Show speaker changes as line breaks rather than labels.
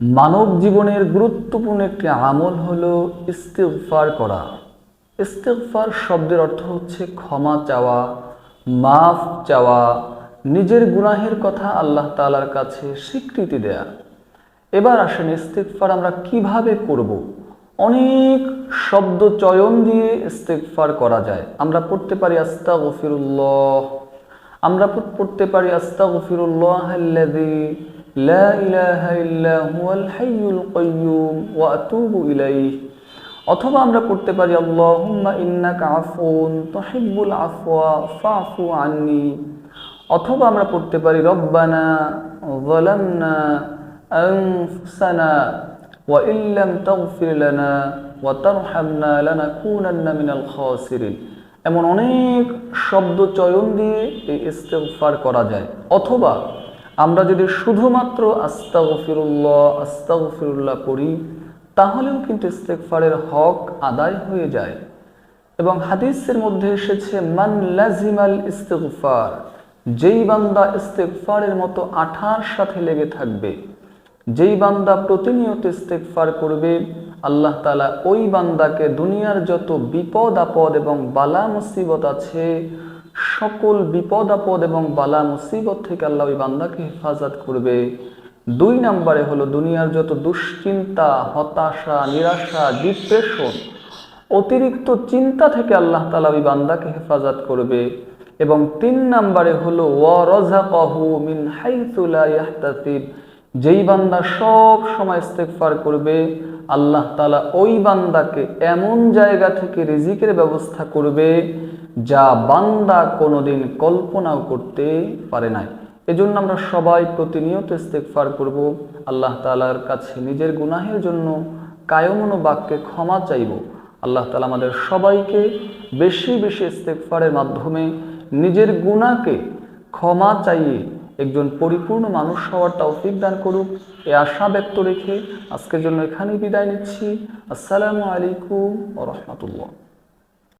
মানব জীবনের গুরুত্বপূর্ণ একটি আমল হলো ইস্তেগফার করা। ইস্তেগফার শব্দের অর্থ হচ্ছে ক্ষমা চাওয়া, মাফ চাওয়া, নিজের গুনাহের কথা আল্লাহ তাআলার কাছে স্বীকৃতি দেয়া। এবার আসেন ইস্তেগফার আমরা কীভাবে করব? অনেক শব্দ চয়ন দিয়ে ইস্তেগফার করা যায়। আমরা পড়তে পারি আস্তাগফিরুল্লাহ। আমরা পড়তে পারি আস্তাগফিরুল্লাহ আল্লাযী ইলাহা ইল্লা হুয়াল হাইয়ুল কাইয়্যুম ওয়া আতুবু ইলাইহি। অথবা আমরা পড়তে পারি, আল্লাহুম্মা ইন্নাকা আফুন তুহিব্বুল আফওয়া ফাফু আন্নি। অথবা আমরা পড়তে পারি, রব্বানা যালামনা আনফুসানা ওয়া ইল্লাম তাগফির লানা ওয়া তারহামনা মিনাল এমন অনেক শব্দ চয়ন দিয়ে এই ইস্তেগফার করা যায়। অথবা আমরা যদি শুধুমাত্র আস্তাগফিরুল্লাহ আস্তাগফিরুল্লাহ করি, তাহলেও কিন্তু ইস্তেগফারের হক আদায় হয়ে যায়। এবং হাদিসের মধ্যে এসেছে, মান লাজিমাল ইস্তেগফার যেই বান্দা ইস্তেগফারের মতো আঠার সাথে লেগে থাকবে, যেই বান্দা প্রতিনিয়ত ইস্তেগফার করবে, আল্লাহ তাআলা ওই বান্দাকে দুনিয়ার যত বিপদ আপদ এবং বালা মুসিবত আছে সকল বিপদ, আপদ এবং বালা মুসিবত থেকে আল্লাহ ওই বান্দাকে হেফাজত করবে। দুই নম্বরে হলো দুনিয়ার যত দুশ্চিন্তা, হতাশা, নিরাশা ডিপ্রেশন অতিরিক্ত চিন্তা থেকে আল্লাহ তালা ওই বান্দাকে হেফাজত করবে। এবং তিন নম্বরে হলো মিন যেই বান্দা সব সময় ইস্তেগফার করবে আল্লাহ তালা ওই বান্দাকে এমন জায়গা থেকে রিজিকের ব্যবস্থা করবে যা বান্দা কোনোদিন কল্পনাও করতে পারে নাই। এজন্য আমরা সবাই প্রতিনিয়ত ইস্তেগফার করব। আল্লাহ তালার কাছে নিজের গুনাহের জন্য কায়মন বাক্যে ক্ষমা চাইব। আল্লাহ তালা আমাদের সবাইকে বেশি বেশি ইস্তেগফারের মাধ্যমে নিজের গুনাহকে ক্ষমা চাইয়ে একজন পরিপূর্ণ মানুষ হওয়ার তৌফিক দান করুক। এ আশা ব্যক্ত রেখে আজকের জন্য এখানেই বিদায় নিচ্ছি। আসসালামু আলাইকুম ও রহমতুল্লাহ।